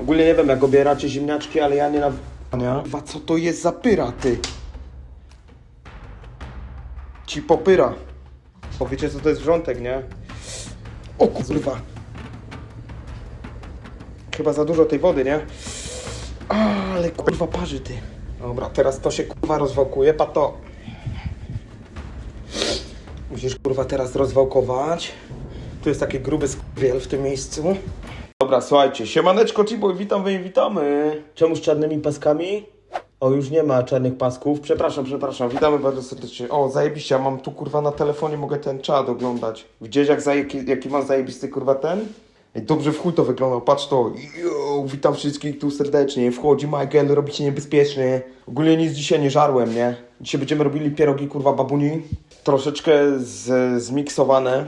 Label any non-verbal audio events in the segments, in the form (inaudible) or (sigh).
Ogólnie nie wiem jak obieracie ziemniaczki, ale ja nie na... Kurwa, co to jest za pyra, ty? Ci popyra. Bo wiecie co to jest wrzątek, nie? O kurwa. Chyba za dużo tej wody, nie? Ale kurwa parzy ty. Dobra, teraz to się kurwa rozwałkuje, pato. Musisz kurwa teraz rozwałkować. Tu jest taki gruby skwiel w tym miejscu. Dobra, słuchajcie, siemaneczko Ciboy, witam wy witamy. Czemu z czarnymi paskami? O, już nie ma czarnych pasków. Przepraszam, przepraszam, witamy bardzo serdecznie. O, zajebiście, ja mam tu kurwa na telefonie, mogę ten czat oglądać. Widziałeś jak zaje, jaki, jaki mam zajebisty kurwa ten? Ej, dobrze w chuj to wygląda, patrz to. Yo, witam wszystkich tu serdecznie. Wchodzi Michael, robicie niebezpiecznie. Ogólnie nic dzisiaj nie żarłem, nie? Dzisiaj będziemy robili pierogi kurwa babuni. Troszeczkę z, zmiksowane.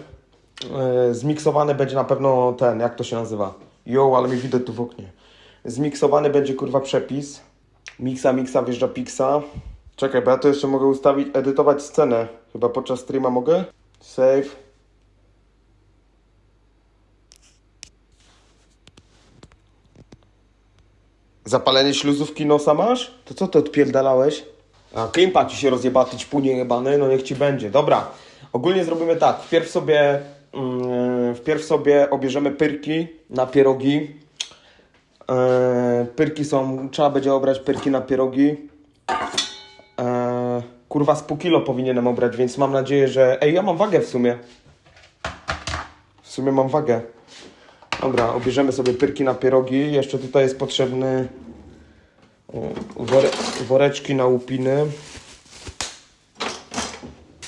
E, zmiksowany będzie na pewno ten, jak to się nazywa? Jo, ale mi widać tu w oknie. Zmiksowany będzie kurwa przepis. Miksa, miksa, wjeżdża piksa. Czekaj, bo ja to jeszcze mogę ustawić, edytować scenę. Chyba podczas streama mogę? Save. Zapalenie śluzówki nosa masz? To co ty odpierdalałeś? A klimpa ci się rozjeba, ty ćpunie jebany, no niech ci będzie. Dobra, ogólnie zrobimy tak. Wpierw sobie, wpierw sobie obierzemy pyrki na pierogi. E, pyrki są, trzeba będzie obrać pyrki na pierogi. E, kurwa z pół kilo powinienem obrać, więc mam nadzieję, że... Ej, ja mam wagę w sumie. W sumie mam wagę. Dobra, obierzemy sobie pyrki na pierogi. Jeszcze tutaj jest potrzebny woreczki na łupiny.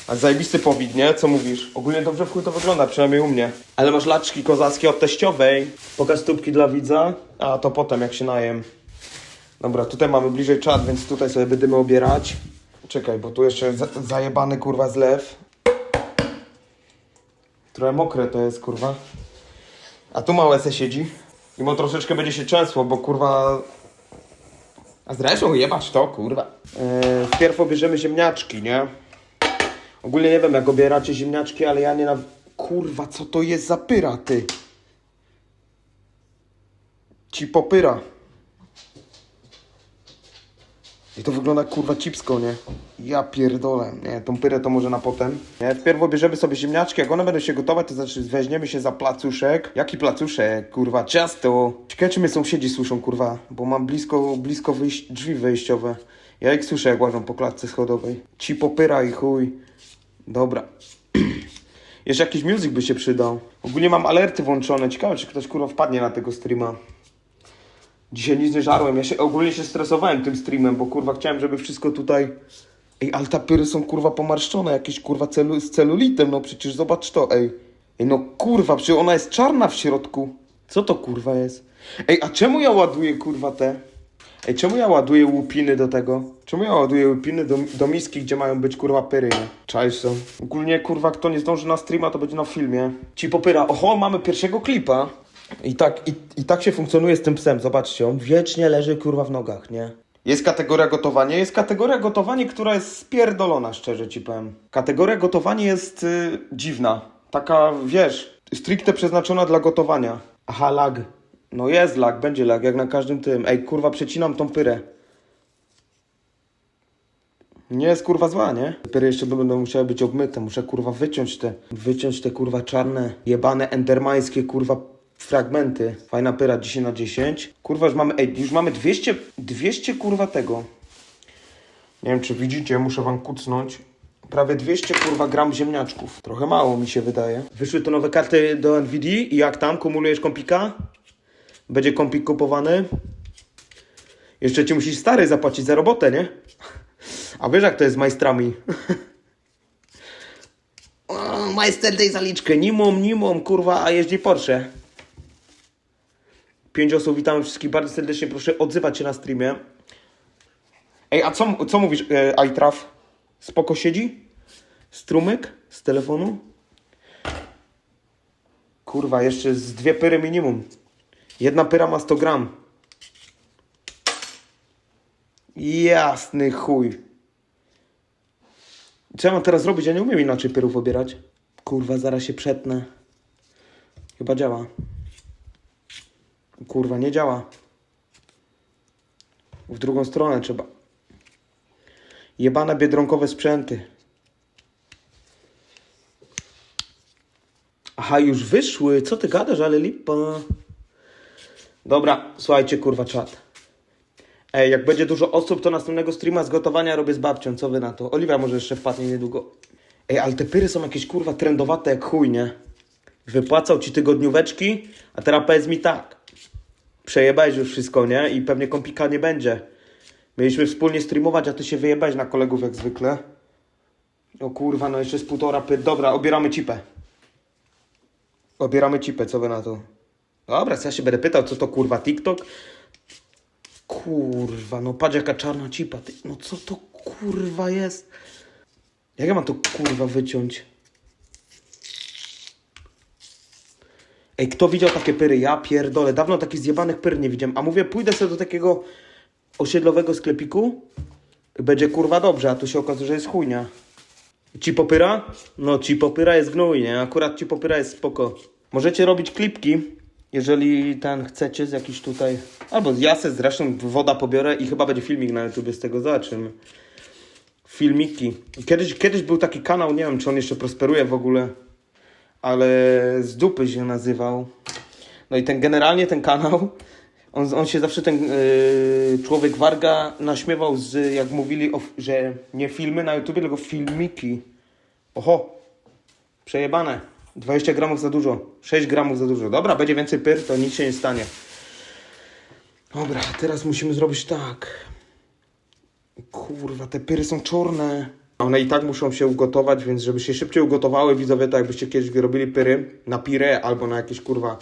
A zajebisty powid, nie? Co mówisz? Ogólnie dobrze w chuj to wygląda, przynajmniej u mnie. Ale masz laczki kozackie od teściowej. Pokaż stópki dla widza. A to potem, jak się najem. Dobra, tutaj mamy bliżej czat, więc tutaj sobie będziemy obierać. Czekaj, bo tu jeszcze za zajebany kurwa zlew. Trochę mokre to jest, kurwa. A tu małe se siedzi. I mu troszeczkę będzie się częsło, bo kurwa... A zresztą jebać to, kurwa. Yy, wpierw obierzemy ziemniaczki, nie? Ogólnie nie wiem jak obieracie ziemniaczki, ale ja nie na... Kurwa, co to jest za pyra, ty? Ci popyra. I to wygląda kurwa cipsko, nie? Ja pierdolę. Nie, tą pyrę to może na potem. Nie, wpierw bierzemy sobie ziemniaczki, jak one będą się gotować, to znaczy weźmiemy się za placuszek. Jaki placuszek? Kurwa, ciasto. Ciekawe, czy mnie sąsiedzi słyszą, kurwa, bo mam blisko, blisko wyjść, drzwi wejściowe. Ja ich słyszę, jak łażą po klatce schodowej. Ci popyra i chuj. Dobra. (clears throat) Jeszcze jakiś music by się przydał. Ogólnie mam alerty włączone. Ciekawe, czy ktoś kurwa wpadnie na tego streama. Dzisiaj nic nie żarłem. Ja się ogólnie się stresowałem tym streamem, bo kurwa chciałem, żeby wszystko tutaj. Ej, ale te pyry są kurwa pomarszczone, jakieś kurwa celu... z celulitem, no przecież zobacz to, ej. Ej, no kurwa, przecież ona jest czarna w środku. Co to kurwa jest? Ej, a czemu ja ładuję kurwa te? Ej, czemu ja ładuję łupiny do tego? Czemu ja ładuję łupiny do, do miski, gdzie mają być kurwa pyry? Cześć są. Ogólnie kurwa, kto nie zdąży na streama, to będzie na filmie. Ci popyra. Oho, mamy pierwszego klipa. I tak, i, I tak się funkcjonuje z tym psem, zobaczcie, on wiecznie leży kurwa w nogach, nie? Jest kategoria gotowanie, jest kategoria gotowanie, która jest spierdolona, szczerze ci powiem. Kategoria gotowanie jest y, dziwna. Taka, wiesz, stricte przeznaczona dla gotowania. Aha, lag. No jest lag, będzie lag, jak na każdym tym. Ej, kurwa, przecinam tą pyrę. Nie jest kurwa zła, nie? Pyry jeszcze będą musiały być obmyte. Muszę kurwa wyciąć te, wyciąć te kurwa czarne, jebane endermańskie kurwa fragmenty. Fajna pyra 10 na 10. Kurwa już mamy, ej, już mamy 200, 200 kurwa tego. Nie wiem czy widzicie, muszę wam kucnąć. Prawie 200 kurwa gram ziemniaczków. Trochę mało mi się wydaje. Wyszły to nowe karty do NVD i jak tam kumulujesz kompika? Będzie kompik kupowany. Jeszcze ci musisz stary zapłacić za robotę, nie? A wiesz jak to jest z majstrami? (laughs) O, majster dej zaliczkę. Nimą, nimą, kurwa, a jeździ Porsche. Pięć osób, witamy wszystkich bardzo serdecznie. Proszę odzywać się na streamie. Ej, a co, co mówisz, e, Aitraf? Spoko siedzi? Strumyk z telefonu? Kurwa, jeszcze z dwie pyry minimum. Jedna pyra ma 100 gram. Jasny chuj. Co ja mam teraz robić? Ja nie umiem inaczej pyrów obierać. Kurwa, zaraz się przetnę. Chyba działa. Kurwa, nie działa. W drugą stronę trzeba. Jebane biedronkowe sprzęty. Aha, już wyszły. Co ty gadasz, ale lipa. Dobra, słuchajcie, kurwa, czat. Ej, jak będzie dużo osób, to następnego streama z gotowania robię z babcią. Co wy na to? Oliwia może jeszcze wpadnie niedługo. Ej, ale te pyry są jakieś kurwa trendowate jak chuj, nie? Wypłacał ci tygodnióweczki, a teraz powiedz mi tak. Przejebałeś już wszystko, nie? I pewnie kompika nie będzie. Mieliśmy wspólnie streamować, a ty się wyjebałeś na kolegów jak zwykle. O kurwa, no jeszcze z półtora pyr. Dobra, obieramy cipę. Obieramy cipę, co wy na to? Dobra, ja się będę pytał, co to kurwa TikTok? Kurwa, no patrz jaka czarna cipa. Ty, no co to kurwa jest? Jak ja mam to kurwa wyciąć? Ej, kto widział takie pyry? Ja pierdolę. Dawno takich zjebanych pyr nie widziałem. A mówię, pójdę sobie do takiego osiedlowego sklepiku. Będzie kurwa dobrze, a tu się okazuje, że jest chujnia. Ci popyra? No ci popyra jest gnój, nie? Akurat ci popyra jest spoko. Możecie robić klipki, jeżeli ten chcecie z jakiś tutaj... Albo ja se zresztą woda pobiorę i chyba będzie filmik na YouTube z tego, zobaczymy. Filmiki. Kiedyś, kiedyś był taki kanał, nie wiem czy on jeszcze prosperuje w ogóle, ale z dupy się nazywał. No i ten generalnie ten kanał, on, on się zawsze ten yy, człowiek Warga naśmiewał z, jak mówili, o, że nie filmy na YouTube, tylko filmiki. Oho, przejebane. 20 gramów za dużo, 6 gramów za dużo. Dobra, będzie więcej pyr, to nic się nie stanie. Dobra, teraz musimy zrobić tak. Kurwa, te pyry są czarne. One i tak muszą się ugotować, więc żeby się szybciej ugotowały, widzowie, tak jakbyście kiedyś robili pyry na pire albo na jakieś kurwa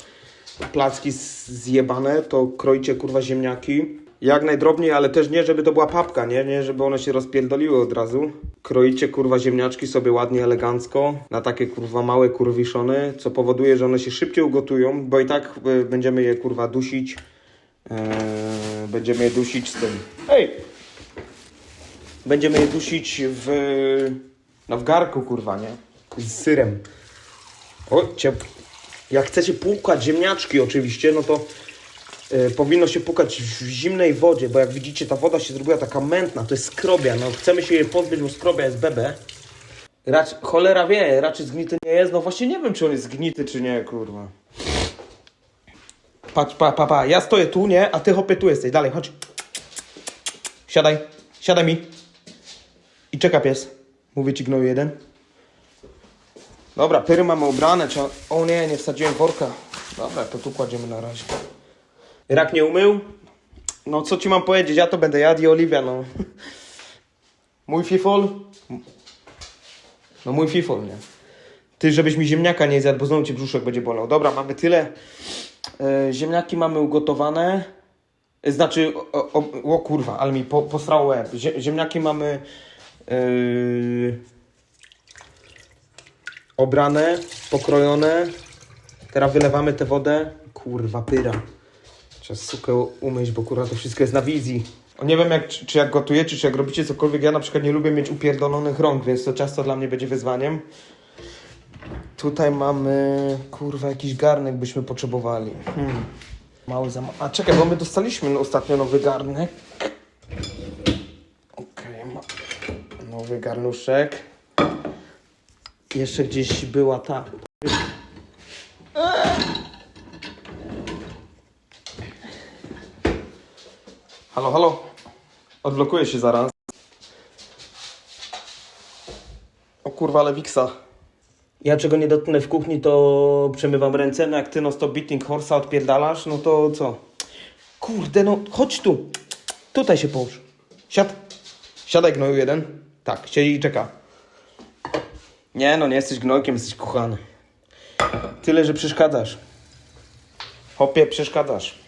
placki zjebane, to kroicie kurwa ziemniaki. Jak najdrobniej, ale też nie, żeby to była papka, nie? Nie, żeby one się rozpierdoliły od razu. Kroicie kurwa ziemniaczki sobie ładnie, elegancko na takie kurwa małe kurwiszony, co powoduje, że one się szybciej ugotują, bo i tak y, będziemy je kurwa dusić. Eee, będziemy je dusić z tym. Ej! Będziemy je dusić w. No w garku, kurwa, nie? Z syrem. O, ciep... Jak chcecie płukać ziemniaczki, oczywiście, no to powinno się płukać w zimnej wodzie, bo jak widzicie, ta woda się zrobiła taka mętna, to jest skrobia. No chcemy się jej pozbyć, bo skrobia jest bebe. Racz... Cholera wie, raczej zgnity nie jest. No właśnie nie wiem, czy on jest zgnity, czy nie, kurwa. Patrz, pa, pa, pa. Ja stoję tu, nie? A ty hopie tu jesteś. Dalej, chodź. Siadaj. Siadaj mi. I czeka pies. Mówię ci gnoju jeden. Dobra, pyry mamy ubrane. Trzeba... O nie, nie wsadziłem worka. Dobra, to tu kładziemy na razie. Rak nie umył? No co ci mam powiedzieć? Ja to będę jadł i Oliwia, no. Mój fifol? No mój fifol, nie? Ty, żebyś mi ziemniaka nie zjadł, bo znowu ci brzuszek będzie bolał. Dobra, mamy tyle. E, ziemniaki mamy ugotowane. E, Znaczy, o, o, o kurwa, ale mi po, posrało łeb. Zie, ziemniaki mamy yy, obrane, pokrojone. Teraz wylewamy tę wodę. Kurwa, pyra. Trzeba sukę umyć, bo kurwa to wszystko jest na wizji. Nie wiem, jak, czy, czy jak gotujecie, czy jak robicie cokolwiek. Ja na przykład nie lubię mieć upierdolonych rąk, więc to często dla mnie będzie wyzwaniem. Tutaj mamy, kurwa, jakiś garnek byśmy potrzebowali. Hmm. Mały za A czekaj, bo my dostaliśmy ostatnio nowy garnek. Okej, ma... nowy garnuszek. Jeszcze gdzieś była ta. Halo, halo. Odblokuję się zaraz. O kurwa, ale wiksa. Ja czego nie dotknę w kuchni, to przemywam ręce. No jak ty no stop beating horsa odpierdalasz, no to co? Kurde, no chodź tu. Tutaj się połóż. Siad. Siadaj gnoju jeden. Tak, siedzi i czeka. Nie no, nie jesteś gnojkiem, jesteś kochany. Tyle, że przeszkadzasz. Hopie, przeszkadzasz.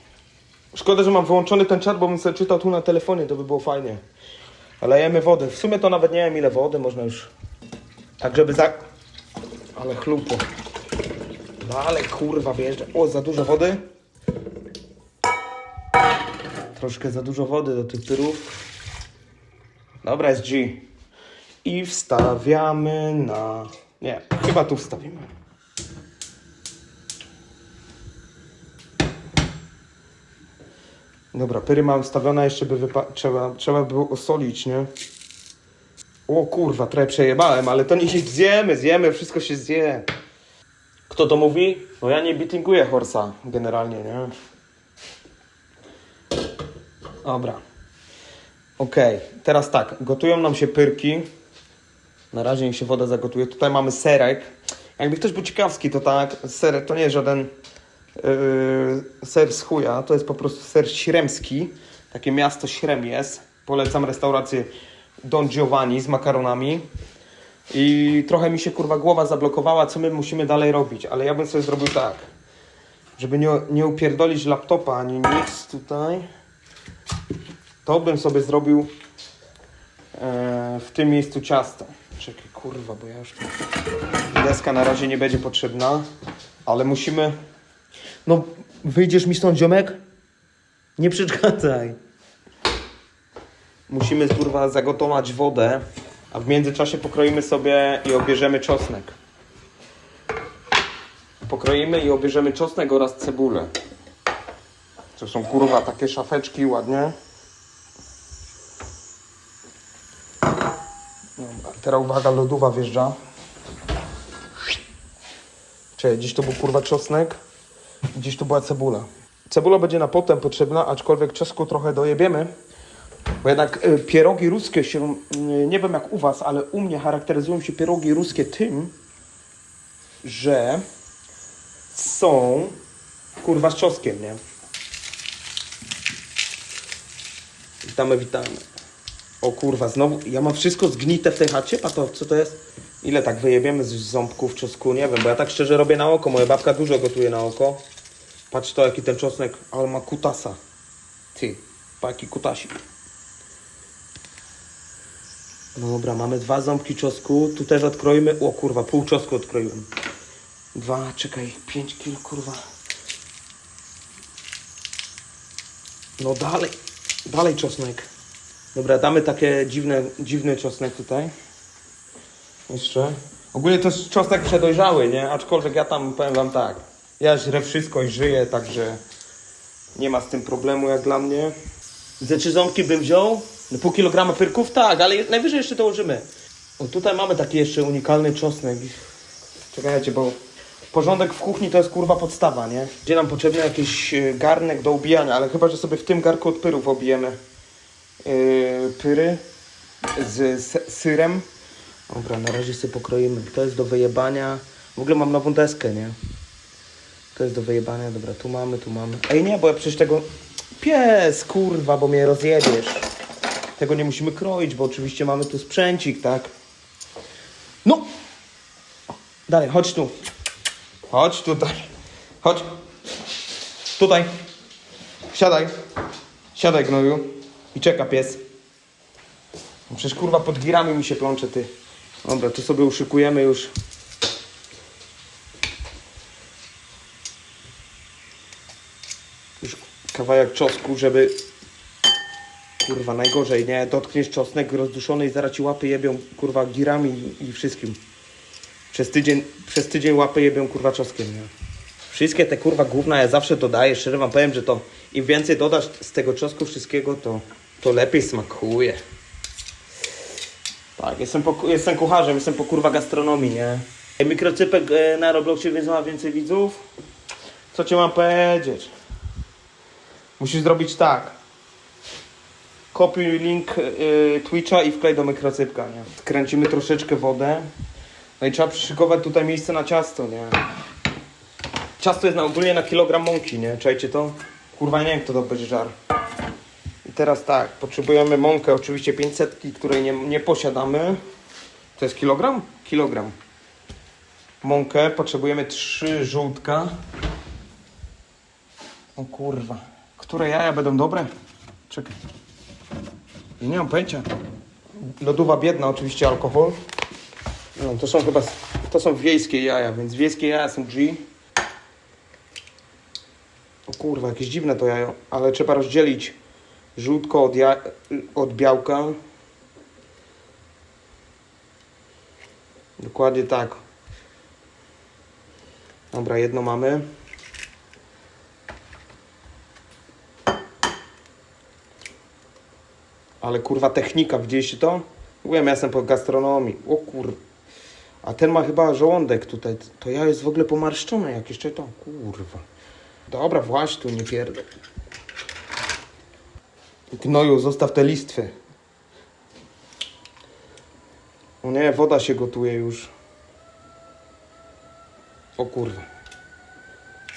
Szkoda, że mam wyłączony ten czat, bo bym sobie czytał tu na telefonie, to by było fajnie. Lejemy wodę. W sumie to nawet nie wiem ile wody, można już... Tak, żeby za... Ale chlupło. No ale kurwa wjeżdża. O, za dużo wody. Troszkę za dużo wody do tych pyrów. Dobra, jest G. I wstawiamy na... Nie, chyba tu wstawimy. Dobra, pyry mam ustawione, jeszcze by wypa- trzeba, trzeba było osolić, nie? O kurwa, trochę przejebałem, ale to nie (laughs) zjemy, zjemy, wszystko się zje. Kto to mówi? No ja nie beatinguję horsa generalnie, nie? Dobra. Okej, teraz tak, gotują nam się pyrki. Na razie niech się woda zagotuje. Tutaj mamy serek. Jakby ktoś był ciekawski, to tak, serek to nie jest żaden ser z chuja, to jest po prostu ser śremski. Takie miasto Śrem jest. Polecam restaurację Don Giovanni z makaronami. I trochę mi się kurwa głowa zablokowała, co my musimy dalej robić, ale ja bym sobie zrobił tak, żeby nie, nie upierdolić laptopa ani nic tutaj, to bym sobie zrobił e, w tym miejscu ciasto. Czekaj, kurwa, bo ja już... Deska na razie nie będzie potrzebna, ale musimy... No, wyjdziesz mi stąd, ziomek? Nie przeszkadzaj. Musimy kurwa zagotować wodę, a w międzyczasie pokroimy sobie i obierzemy czosnek. Pokroimy i obierzemy czosnek oraz cebulę. To są kurwa takie szafeczki ładnie. Dobra, teraz uwaga, lodowa wjeżdża. Czekaj, gdzieś to był kurwa czosnek, gdzieś tu była cebula. Cebula będzie na potem potrzebna, aczkolwiek czosnku trochę dojebiemy. Bo jednak y, pierogi ruskie się, y, nie wiem jak u was, ale u mnie charakteryzują się pierogi ruskie tym, że są kurwa z czosnkiem, nie? Witamy, witamy. O kurwa, znowu, ja mam wszystko zgnite w tej chacie, a to co to jest? Ile tak wyjebiemy z ząbków czosnku? Nie wiem, bo ja tak szczerze robię na oko, moja babka dużo gotuje na oko. Patrz to, jaki ten czosnek, ale ma kutasa. Ty, pa jaki kutasik. No dobra, mamy dwa ząbki czosnku. Tu też odkroimy. O kurwa, pół czosnku odkroiłem. Dwa, czekaj, pięć kil, kurwa. No dalej, dalej czosnek. Dobra, damy takie dziwne, dziwny czosnek tutaj. Jeszcze. Ogólnie to jest czosnek przedojrzały, nie? Aczkolwiek ja tam powiem wam tak. Ja żrę wszystko i żyję, także nie ma z tym problemu jak dla mnie. Ze trzy ząbki bym wziął. No pół kilograma pyrków? Tak, ale najwyżej jeszcze dołożymy. O, tutaj mamy taki jeszcze unikalny czosnek. Czekajcie, bo porządek w kuchni to jest kurwa podstawa, nie? Gdzie nam potrzebny jakiś e, garnek do ubijania, ale chyba, że sobie w tym garku od pyrów obijemy yy, pyry z s- syrem. Dobra, na razie sobie pokroimy. To jest do wyjebania. W ogóle mam nową deskę, nie? To jest do wyjebania. Dobra, tu mamy, tu mamy. Ej, nie, bo ja przecież tego... Pies, kurwa, bo mnie rozjebiesz. Tego nie musimy kroić, bo oczywiście mamy tu sprzęcik, tak? No! Dalej, chodź tu. Chodź tutaj. Chodź. Tutaj. Siadaj. Siadaj, gnoju. I czeka pies. No Przecież kurwa pod girami mi się plącze, ty. Dobra, tu sobie uszykujemy już. Już kawałek czosnku, żeby... Kurwa, najgorzej, nie? Dotkniesz czosnek rozduszony i zaraz ci łapy jebią, kurwa, girami i, wszystkim. Przez tydzień, przez tydzień łapy jebią, kurwa, czosnkiem, nie? Wszystkie te, kurwa, gówna ja zawsze dodaję. Szczerze wam powiem, że to im więcej dodasz z tego czosnku wszystkiego, to, to lepiej smakuje. Tak, jestem, po, jestem kucharzem, jestem po kurwa gastronomii, nie? Mikrocypek e, na Robloxie ma więcej widzów. Co ci mam powiedzieć? Musisz zrobić tak. Kopiuj link y, Twitcha i wklej do mikrocypka, nie? Kręcimy troszeczkę wodę. No i trzeba przyszykować tutaj miejsce na ciasto, nie? Ciasto jest na ogólnie na kilogram mąki, nie? Czajcie to? Kurwa nie wiem kto to będzie żar. Teraz tak, potrzebujemy mąkę, oczywiście 500, której nie, nie posiadamy. To jest kilogram? Kilogram. Mąkę, potrzebujemy 3 żółtka. O kurwa. Które jaja będą dobre? Czekaj. Nie mam pojęcia. Lodowa biedna, oczywiście alkohol. No, to są chyba, to są wiejskie jaja, więc wiejskie jaja są G. O kurwa, jakieś dziwne to jajo, ale trzeba rozdzielić żółtko od, ja, od białka. Dokładnie tak. Dobra, jedno mamy. Ale kurwa technika, widzieliście to? Mówiłem, ja jestem po gastronomii. O kur... A ten ma chyba żołądek tutaj. To ja jest w ogóle pomarszczone jak jeszcze to. Kurwa. Dobra, właśnie tu nie pierdol. Gnoju, zostaw te listwy. O nie, woda się gotuje już. O kurwa.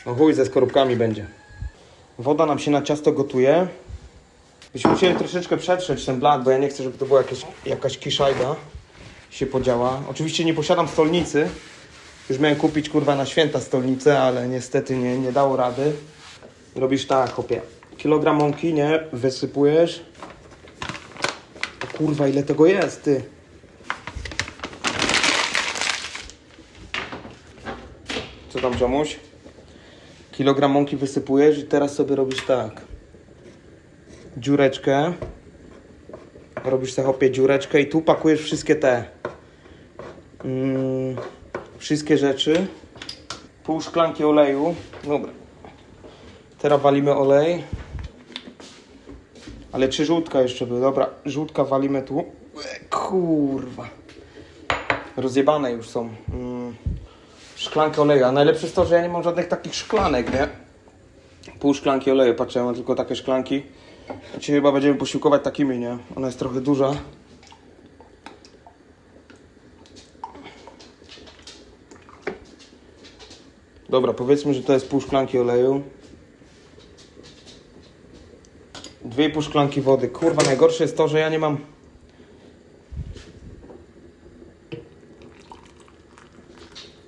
No chuj, ze skorupkami będzie. Woda nam się na ciasto gotuje. Byśmy musieli troszeczkę przetrzeć ten blat, bo ja nie chcę, żeby to była jakieś, jakaś kiszajda się podziała. Oczywiście nie posiadam stolnicy. Już miałem kupić kurwa na święta stolnicę, ale niestety nie, nie dało rady. Robisz tak, chłopie. Kilogram mąki, nie? Wysypujesz. O kurwa, ile tego jest, ty. Co tam, ziomuś? Kilogram mąki wysypujesz i teraz sobie robisz tak. Dziureczkę. Robisz sobie hopie dziureczkę i tu pakujesz wszystkie te. Mm, wszystkie rzeczy. Pół szklanki oleju. Dobra. Teraz walimy olej. Ale czy żółtka jeszcze były? Dobra, żółtka walimy tu. E, Kurwa. Rozjebane już są. Mm. Szklankę oleju. A najlepsze jest to, że ja nie mam żadnych takich szklanek, nie? Pół szklanki oleju. Patrzę, ja mam tylko takie szklanki. Dzisiaj chyba będziemy posiłkować takimi, nie? Ona jest trochę duża. Dobra, powiedzmy, że to jest pół szklanki oleju. Dwie pół szklanki wody. Kurwa, najgorsze jest to, że ja nie mam...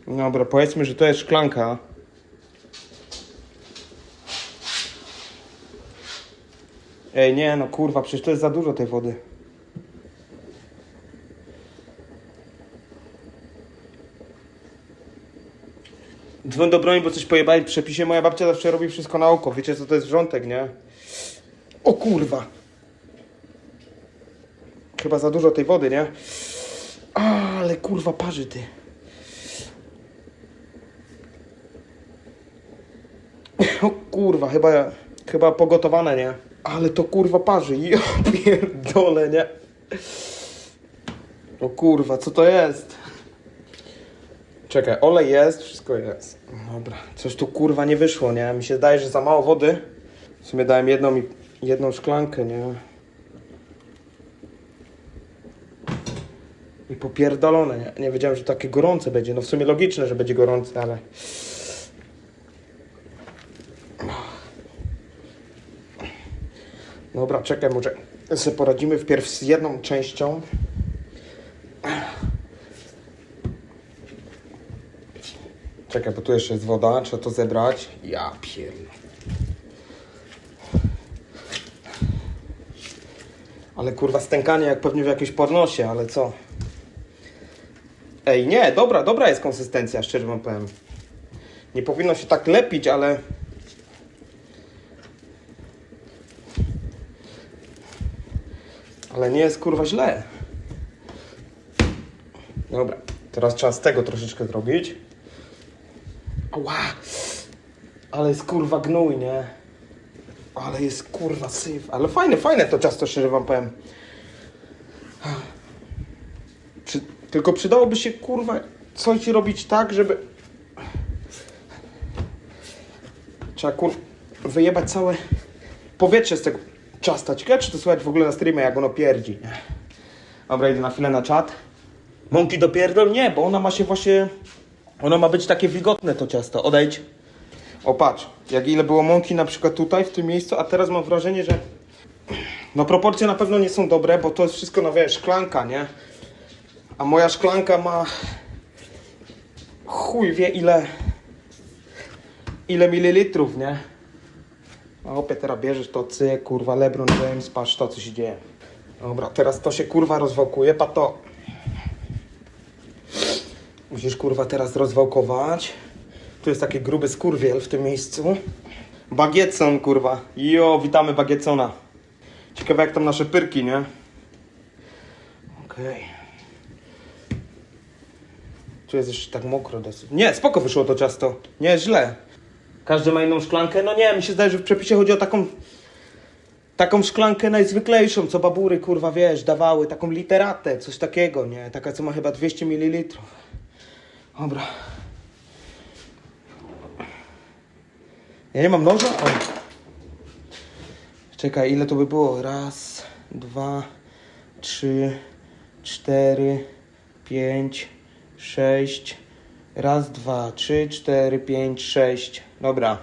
Dobra, powiedzmy, że to jest szklanka. Ej, nie no, kurwa, przecież to jest za dużo tej wody. Dzwoń do broni, bo coś pojebali w przepisie. Moja babcia zawsze robi wszystko na oko. Wiecie, co to jest wrzątek, nie? O kurwa! Chyba za dużo tej wody, nie? Ale kurwa parzy ty. O kurwa, chyba, chyba pogotowane, nie? Ale to kurwa parzy. Ja (laughs) pierdolę, nie? O kurwa, co to jest? Czekaj, olej jest, wszystko jest. Dobra, coś tu kurwa nie wyszło, nie? Mi się zdaje, że za mało wody. W sumie dałem jedną, i- jedną szklankę, nie? I popierdolone, nie? Nie wiedziałem, że takie gorące będzie. No w sumie logiczne, że będzie gorące, ale... Dobra, czekaj, może sobie poradzimy wpierw z jedną częścią. Czekaj, bo tu jeszcze jest woda, trzeba to zebrać. Ja pierdolę. Ale kurwa stękanie jak pewnie w jakimś pornosie, ale co? Ej, nie, dobra, dobra jest konsystencja, szczerze wam powiem. Nie powinno się tak lepić, ale... Ale nie jest kurwa źle. Dobra, teraz trzeba z tego troszeczkę zrobić. Ała! Ale jest kurwa gnój, nie? Ale jest kurwa syf. Ale fajne, fajne to ciasto, szczerze wam powiem. Przy, tylko przydałoby się kurwa coś robić tak, żeby. Trzeba kur... wyjebać całe powietrze z tego ciasta. Ciekawe, czy to słychać w ogóle na streamie, jak ono pierdzi. Dobra, idę na chwilę na czat. Mąki dopierdol? Nie, bo ona ma się właśnie... Ono ma być takie wilgotne to ciasto. Odejdź. O patrz, jak ile było mąki na przykład tutaj, w tym miejscu, a teraz mam wrażenie, że... No proporcje na pewno nie są dobre, bo to jest wszystko, no wiesz, szklanka, nie? A moja szklanka ma... Chuj wie ile... Ile mililitrów, nie? A opie teraz bierzesz to cy, kurwa, LeBron James, patrz to, co się dzieje. Dobra, teraz to się kurwa rozwałkuje, pa to. Musisz kurwa teraz rozwałkować. Tu jest taki gruby skurwiel w tym miejscu. Bagietson kurwa. Jo, witamy Bagietsona. Ciekawe jak tam nasze pyrki, nie? Okej. Tu jest jeszcze tak mokro dosyć. Nie, spoko wyszło to ciasto. Nie, źle. Każdy ma inną szklankę? No nie, mi się zdaje, że w przepisie chodzi o taką... Taką szklankę najzwyklejszą, co babury, kurwa, wiesz, dawały. Taką literatę, coś takiego, nie? Taka, co ma chyba 200 ml. Dobra. Ja nie mam noża? O. Czekaj, ile to by było? Raz, dwa, trzy, cztery, pięć, sześć. Raz, dwa, trzy, cztery, pięć, sześć. Dobra.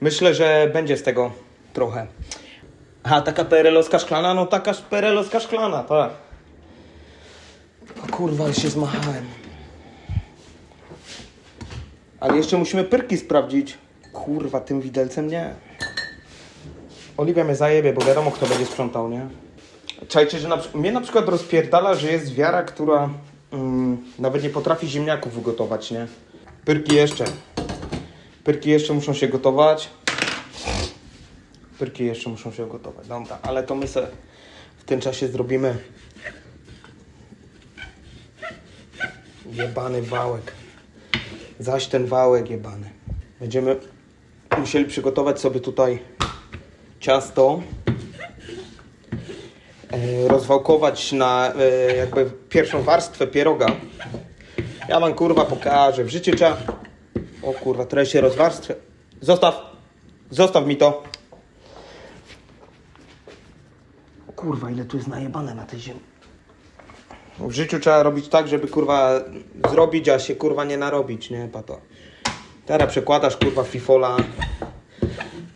Myślę, że będzie z tego trochę. A taka perelowska szklana? No taka perelowska szklana, tak. O kurwa, ale się zmachałem. Ale jeszcze musimy pyrki sprawdzić. Kurwa, tym widelcem nie. Oliwia mnie zajebie, bo wiadomo kto będzie sprzątał, nie? Czajcie, że na, mnie na przykład rozpierdala, że jest wiara, która mm, nawet nie potrafi ziemniaków ugotować, nie? Pyrki jeszcze. Pyrki jeszcze muszą się gotować. Pyrki jeszcze muszą się gotować. Dobra, ale to my w tym czasie zrobimy jebany wałek. Zaś ten wałek jebany. Będziemy musieli przygotować sobie tutaj ciasto. E, rozwałkować na e, jakby pierwszą warstwę pieroga. Ja wam kurwa pokażę. W życiu trzeba... O kurwa, trochę się rozwarstwę. Zostaw. Zostaw mi to. Kurwa, ile tu jest najebane na tej ziemi. W życiu trzeba robić tak, żeby kurwa zrobić, a się kurwa nie narobić, nie pato. Teraz przekładasz kurwa fifola,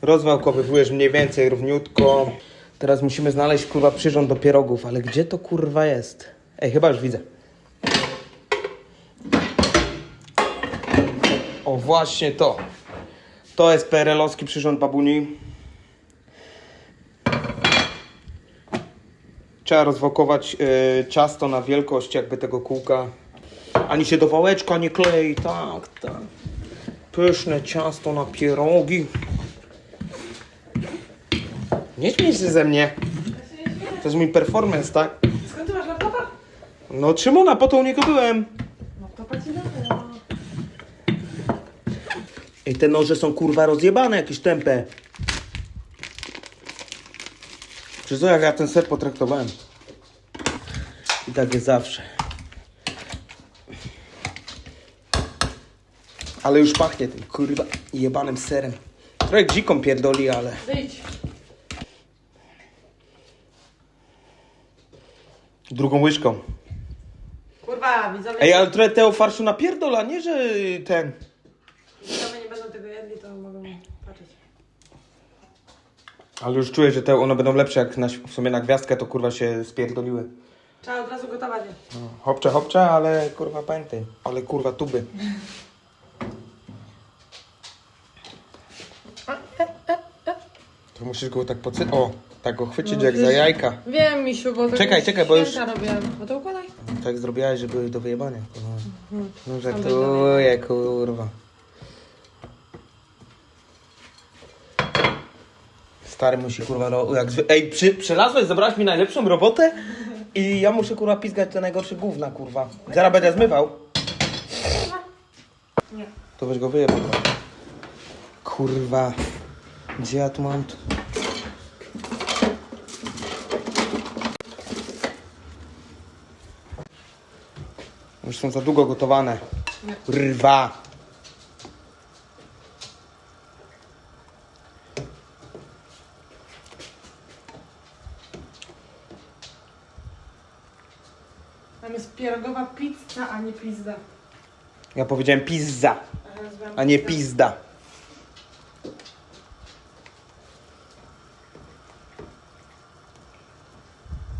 rozwałkowywujesz mniej więcej równiutko. Teraz musimy znaleźć kurwa przyrząd do pierogów, ale gdzie to kurwa jest? Ej, chyba już widzę. O, właśnie to. To jest PRL-owski przyrząd babuni. Trzeba rozwokować y, ciasto na wielkość jakby tego kółka. Ani się do wałeczka nie klei, tak, tak. Pyszne ciasto na pierogi. Nie śmiej się ze mnie. To jest mój performance, tak? Skąd ty masz laptopa? No Szymona, po to u niego byłem. Laptopa ci no. Ej, te noże są kurwa rozjebane, jakieś tępe. Czy co, jak ja ten ser potraktowałem? I tak jest zawsze. Ale już pachnie tym kurwa jebanym serem. Trochę dziką pierdoli, ale... Wyjdź. Drugą łyżką. Kurwa, widzowie, Ej, ale trochę tego farszu napierdola, nie że ten... widzowie nie będą tego jedli, to mogą patrzeć. Ale już czuję, że te one będą lepsze, jak na, w sumie na gwiazdkę to kurwa się spierdoliły. Trzeba od razu gotować. je. No, hopcze, hopcze, ale kurwa pamiętaj. Ale kurwa tuby. (laughs) To musisz go tak pocy... O, tak go chwycić No, jak za jajka. Wiem, misiu, bo Czekaj, czekaj, bo już- święta robiłem. No to układaj. Tak zrobiłaś, żeby do wyjebania. kurwa. Mhm. No żartuję, kurwa. Stary musi kurwa ro... jak zwy... Ej, przy... przylazłeś, zabrałaś mi najlepszą robotę i ja muszę kurwa pizgać te najgorsze gówna, kurwa. Zaraz będę zmywał. Nie. To weź go wyjebał. Kurwa. Gdzie ja tu mam? Już są za długo gotowane. Rwa. Tam jest pierogowa pizza, a nie pizza. Ja powiedziałem pizza, A nie pizda.